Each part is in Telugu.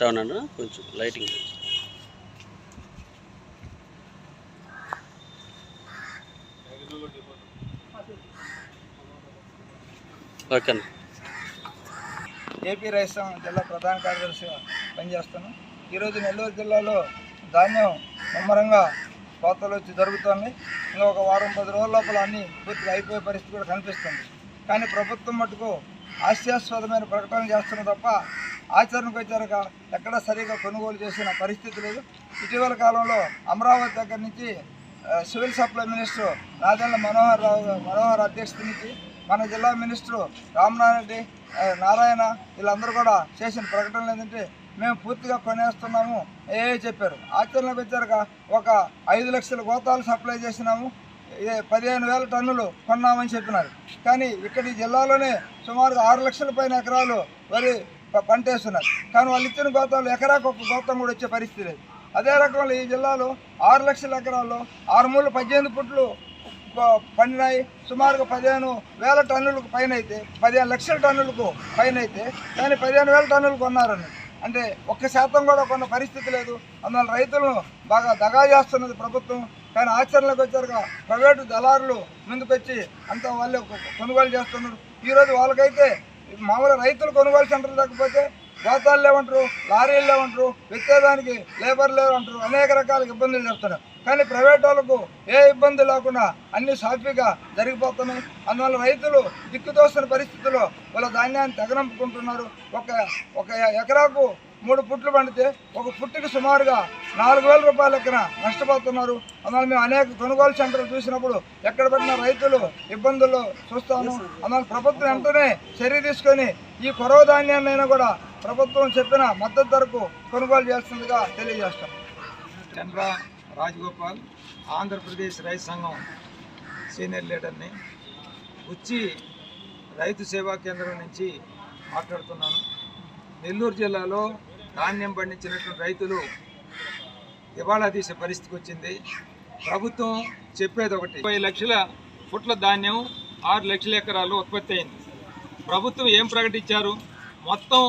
చెప్తా ఉన్నాను కొంచెం లైటింగ్ ఓకే ఏపీ రైసం జిల్లా ప్రధాన కార్యదర్శిగా పనిచేస్తాను. ఈరోజు నెల్లూరు జిల్లాలో ధాన్యం ముమ్మరంగా కోతలు వచ్చి జరుగుతుంది. ఇంకా ఒక వారం పది రోజుల లోపల అన్నీ పూర్తిగా అయిపోయే పరిస్థితి కూడా కనిపిస్తుంది. కానీ ప్రభుత్వం మటుకు హాస్యాస్పదమైన ప్రకటన చేస్తున్న తప్ప ఆచరణకు వచ్చారక ఎక్కడ సరిగా కొనుగోలు చేసిన పరిస్థితి లేదు. ఇటీవల కాలంలో అమరావతి దగ్గర నుంచి civil supply minister Nadendla Manohar Rao Manohar అధ్యక్షత నుంచి మన జిల్లా మినిస్టర్ రామనారాయణ నారాయణ వీళ్ళందరూ కూడా చేసిన ప్రకటనలు ఏంటంటే మేము పూర్తిగా కొనేస్తున్నాము ఏ చెప్పారు. ఆచరణకు వచ్చారక ఒక ఐదు లక్షల గోతాలు సప్లై చేసినాము. ఏ పదిహేను వేల టన్నులు కొన్నామని చెప్పినారు. కానీ ఇక్కడ జిల్లాలోనే సుమారు ఆరు లక్షల పైన ఎకరాలు వరి పంట వేస్తున్నారు. కానీ వాళ్ళు ఇచ్చిన గోతాలు ఎకరాకు ఒక గోతం కూడా వచ్చే పరిస్థితి లేదు. అదే రకంలో ఈ జిల్లాలో ఆరు లక్షల ఎకరాల్లో ఆరు మూడు పద్దెనిమిది పుట్లు ప- పండినాయి. సుమారుగా పదిహేను వేల టన్నులకు పైన అయితే పదిహేను లక్షల టన్నులకు పైన అయితే కానీ పదిహేను వేల టన్నులు కొన్నారని. అంటే ఒక్క శాతం కూడా కొన్న పరిస్థితి లేదు. అందువల్ల రైతులను బాగా దగా చేస్తున్నది ప్రభుత్వం. కానీ ఆచరణలోకి వచ్చారుగా ప్రైవేటు దళారులు ముందుకొచ్చి అంతా వాళ్ళే కొనుగోలు చేస్తున్నారు. ఈరోజు వాళ్ళకైతే మామూలు రైతులు కొనుగోలు సెంటర్ లేకపోతే గోతాలు లేవంటారు లారీలు లేవంటారు విత్తేదానికి లేబర్ లేవంటారు అనేక రకాల ఇబ్బందులు చెప్తున్నారు కానీ ప్రైవేట్ వాళ్ళకు ఏ ఇబ్బంది లేకుండా అన్ని సాఫీగా జరిగిపోతున్నాయి. అందువల్ల రైతులు దిక్కుతోస్తున్న పరిస్థితుల్లో వాళ్ళ ధాన్యాన్ని తెగనంపుకుంటున్నారు ఒక ఒక ఎకరాకు మూడు పుట్లు పండితే ఒక పుట్టుకి సుమారుగా నాలుగు వేల రూపాయల ఎక్కన నష్టపోతున్నారు. అందువల్ల మేము అనేక కొనుగోలు సెంటర్లు చూసినప్పుడు ఎక్కడ పెట్టిన రైతులు ఇబ్బందులు చూస్తాను అందువల్ల ప్రభుత్వం వెంటనే చర్య తీసుకొని ఈ కొరవ ధాన్యాన్నైనా కూడా ప్రభుత్వం చెప్పిన మద్దతు ధరకు కొనుగోలు చేస్తుందిగా తెలియజేస్తాం. చంద్ర రాజగోపాల్ ఆంధ్రప్రదేశ్ రైతు సంఘం సీనియర్ లీడర్ని వచ్చి రైతు సేవా కేంద్రం నుంచి మాట్లాడుతున్నాను. నెల్లూరు జిల్లాలో ధాన్యం పండించినటువంటి రైతులు దివాళా తీసే పరిస్థితికి వచ్చింది. ప్రభుత్వం చెప్పేది ఒకటి ముప్పై లక్షల పుట్ల ధాన్యం ఆరు లక్షల ఎకరాలు ఉత్పత్తి అయింది. ప్రభుత్వం ఏం ప్రకటించారు? మొత్తం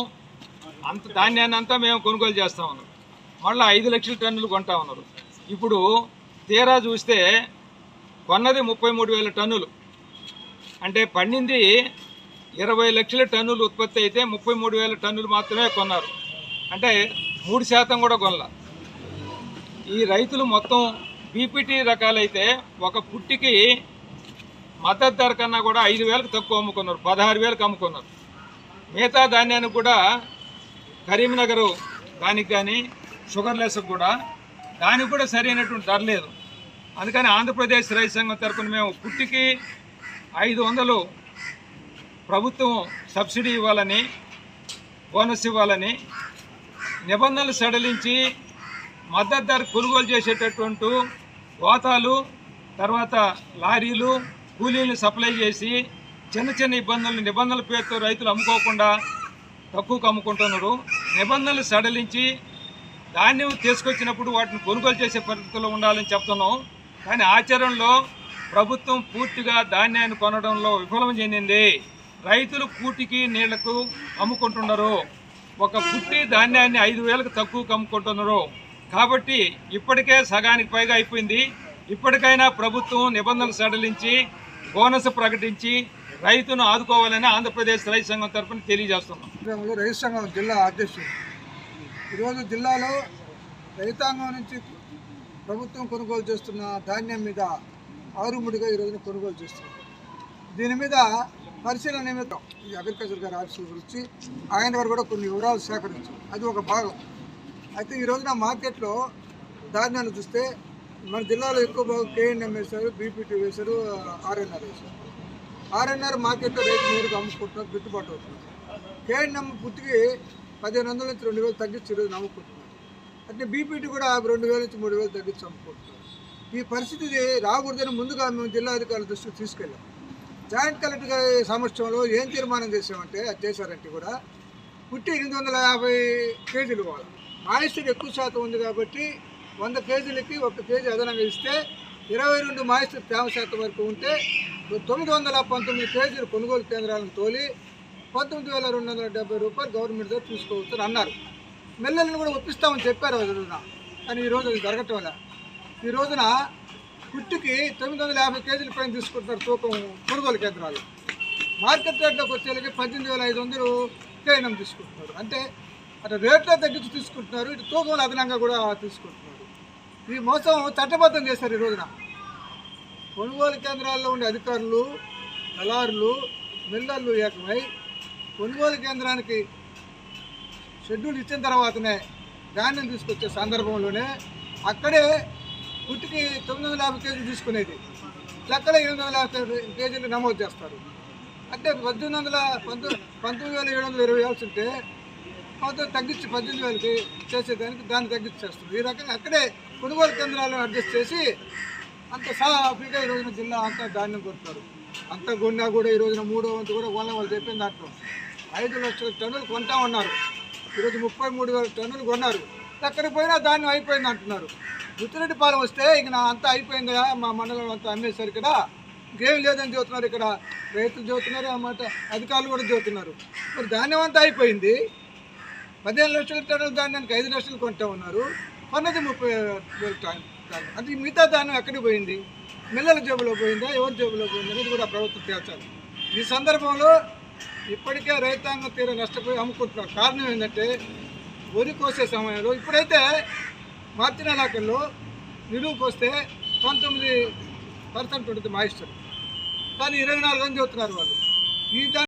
అంత ధాన్యాన్ని అంతా మేము కొనుగోలు చేస్తా ఉన్నాం. మళ్ళీ ఐదు లక్షల టన్నులు కొంటా ఉన్నారు. ఇప్పుడు తీరా చూస్తే కొన్నది ముప్పై మూడు వేల టన్నులు. అంటే పండింది ఇరవై లక్షల టన్నులు ఉత్పత్తి అయితే ముప్పై మూడు వేల టన్నులు మాత్రమే కొన్నారు. అంటే మూడు శాతం కూడా గొల్ల ఈ రైతులు మొత్తం బీపీటీ రకాలైతే ఒక పుట్టికి మద్దతు ధర కన్నా కూడా ఐదు వేలకు తక్కువ అమ్ముకున్నారు పదహారు వేలకు అమ్ముకున్నారు. మిగతా ధాన్యానికి కూడా కరీంనగర్ దానికి కానీ షుగర్లెస్కి కూడా దానికి కూడా సరైనటువంటి ధర లేదు. అందుకని ఆంధ్రప్రదేశ్ రైతు సంఘం తరఫున మేము పుట్టికి ఐదు వందలు ప్రభుత్వం సబ్సిడీ ఇవ్వాలని బోనస్ ఇవ్వాలని నిబంధనలు సడలించి మద్దతు ధర కొనుగోలు చేసేటటువంటి గోతాలు తర్వాత లారీలు కూలీలను సప్లై చేసి చిన్న చిన్న ఇబ్బందులు నిబంధనల పేరుతో రైతులు అమ్ముకోకుండా తక్కువకు అమ్ముకుంటున్నారు. నిబంధనలు సడలించి ధాన్యం తీసుకొచ్చినప్పుడు వాటిని కొనుగోలు చేసే పరిస్థితుల్లో ఉండాలని చెప్తున్నాం. కానీ ఆచరణలో ప్రభుత్వం పూర్తిగా ధాన్యాన్ని కొనడంలో విఫలం చెందింది. రైతులు కూటికి నీళ్ళకు అమ్ముకుంటున్నారు. ఒక పుట్టి ధాన్యాన్ని ఐదు వేలకు తక్కువ అమ్ముకుంటున్నారు కాబట్టి ఇప్పటికే సగానికి పైగా అయిపోయింది. ఇప్పటికైనా ప్రభుత్వం నిబంధనలు సడలించి బోనస్ ప్రకటించి రైతును ఆదుకోవాలని ఆంధ్రప్రదేశ్ రైతు సంఘం తరఫున తెలియజేస్తున్నాం. రైతు సంఘం జిల్లా అధ్యక్షుడు. ఈరోజు జిల్లాలో రైతాంగం నుంచి ప్రభుత్వం కొనుగోలు చేస్తున్న ధాన్యం మీద ఆరుముడిగా ఈరోజున కొనుగోలు చేస్తుంది దీని మీద పరిశీలన నిమిత్తం ఈ అగ్రికల్చర్ గారి ఆఫీసుల వచ్చి ఆయన గారు కూడా కొన్ని వివరాలు సేకరించారు అది ఒక భాగం. అయితే ఈ రోజున మార్కెట్లో ధాన్యాలు చూస్తే మన జిల్లాలో ఎక్కువ భాగం కేఎన్ఎం వేశారు బీపీటీ వేశారు ఆర్ఎన్ఆర్ వేశారు. ఆర్ఎన్ఆర్ మార్కెట్లో రేటు నేరుగా అమ్ముకుంటున్నారు గిట్టుబాటు అవుతుంది. కేఎన్ఎం పుట్టికి పదిహేను వందల నుంచి రెండు వేలు తగ్గించి ఈరోజు అమ్ముకుంటున్నారు. అంటే బీపీటీ కూడా రెండు వేల నుంచి మూడు వేలు తగ్గించి అమ్ముకుంటున్నారు. ఈ పరిస్థితి రాకూడదని ముందుగా మేము జిల్లా అధికారుల దృష్టికి తీసుకెళ్ళాం. జాయింట్ కలెక్టర్ గారి సమక్షంలో ఏం తీర్మానం చేసామంటే అది చేశారంటే కూడా పుట్టి ఎనిమిది వందల యాభై కేజీలు కావాలి మాయిస్టర్ ఎక్కువ శాతం ఉంది కాబట్టి వంద కేజీలకి ఒక కేజీ అదనంగా ఇస్తే ఇరవై రెండు మాయిస్టర్ తేమ శాతం వరకు ఉంటే తొమ్మిది వందల పంతొమ్మిది కేజీలు కొనుగోలు కేంద్రాలను తోలి పంతొమ్మిది వేల రెండు వందల డెబ్బై రూపాయలు గవర్నమెంట్ దగ్గర తీసుకోవచ్చు అన్నారు. మిల్లలను కూడా ఒప్పిస్తామని చెప్పారు ఆ రోజున. కానీ ఈరోజు అది జరగటం వల్ల. ఈ రోజున గుట్టుకి తొమ్మిది వందల యాభై కేజీల పైన తీసుకుంటున్నారు తూకం కొనుగోలు కేంద్రాలు. మార్కెట్ రేట్లోకి వచ్చేలకి పద్దెనిమిది వేల ఐదు వందలు కేయనం తీసుకుంటున్నారు. అంటే అటు రేట్లో తగ్గించి తీసుకుంటున్నారు ఇటు తూకంలో అదనంగా కూడా తీసుకుంటున్నారు. ఈ మోసం చట్టబద్ధం చేశారు ఈ రోజున. కొనుగోలు కేంద్రాల్లో ఉండే అధికారులు దళారులు మిల్లర్లు ఏకమై కొనుగోలు కేంద్రానికి షెడ్యూల్ ఇచ్చిన తర్వాతనే ధాన్యం తీసుకొచ్చే సందర్భంలోనే అక్కడే గుట్టికి తొమ్మిది వందల యాభై కేజీలు తీసుకునేది. లెక్కలో ఎనిమిది వందల యాభై కేజీలు నమోదు చేస్తారు. అంటే పద్దెనిమిది వందల పంతొమ్మిది పంతొమ్మిది వేల ఏడు వందల ఇరవై వేయాల్సి ఉంటే మొత్తం తగ్గించి పద్దెనిమిది వేలకి చేసేదానికి దాన్ని తగ్గించేస్తుంది. ఈ రకంగా అక్కడే కొనుగోలు కేంద్రాలను అడ్జస్ట్ చేసి అంత సాఫీగా ఈ రోజున జిల్లా అంతా ధాన్యం కొడతారు. అంత గుండా కూడా ఈ రోజున మూడో వంతు కూడా కొన్న వాళ్ళు చెప్పిన దాంట్లో. ఐదు లక్షల టన్నులు కొంటా ఉన్నారు. ఈరోజు ముప్పై మూడు వేల టన్నులు కొన్నారు. ఎక్కడికి పోయినా ధాన్యం అయిపోయింది అంటున్నారు. పాలెం వస్తే ఇక నా అంతా అయిపోయిందా మా మండలం అంతా అమ్మేశారు ఇక్కడ. ఇంకేం లేదని చెబుతున్నారు ఇక్కడ. రైతులు చెబుతున్నారు అన్నమాట అధికారులు కూడా చెబుతున్నారు మరి ధాన్యం అంతా అయిపోయింది. పదిహేను లక్షల టన్నుల ధాన్యానికి ఐదు లక్షలు కొంటా ఉన్నారు. కొన్నది ముప్పై వేల టన్ అంటే మిగతా ధాన్యం ఎక్కడికి పోయింది? మిల్లల జేబులో పోయిందా? ఎవరి జేబులో పోయింది అనేది కూడా ప్రభుత్వం తేల్చాలి. ఈ సందర్భంలో ఇప్పటికే రైతాంగం తీర నష్టపోయి అమ్ముకుంటున్నారు కారణం ఏంటంటే వరి కోసే సమయంలో ఇప్పుడైతే మార్చి నెలాఖరులో నిలువుకి వస్తే పంతొమ్మిది పర్సెంట్ ఉంటుంది మాయిస్టర్ కానీ ఇరవై నాలుగు అని చెబుతున్నారు వాళ్ళు. ఈ దాని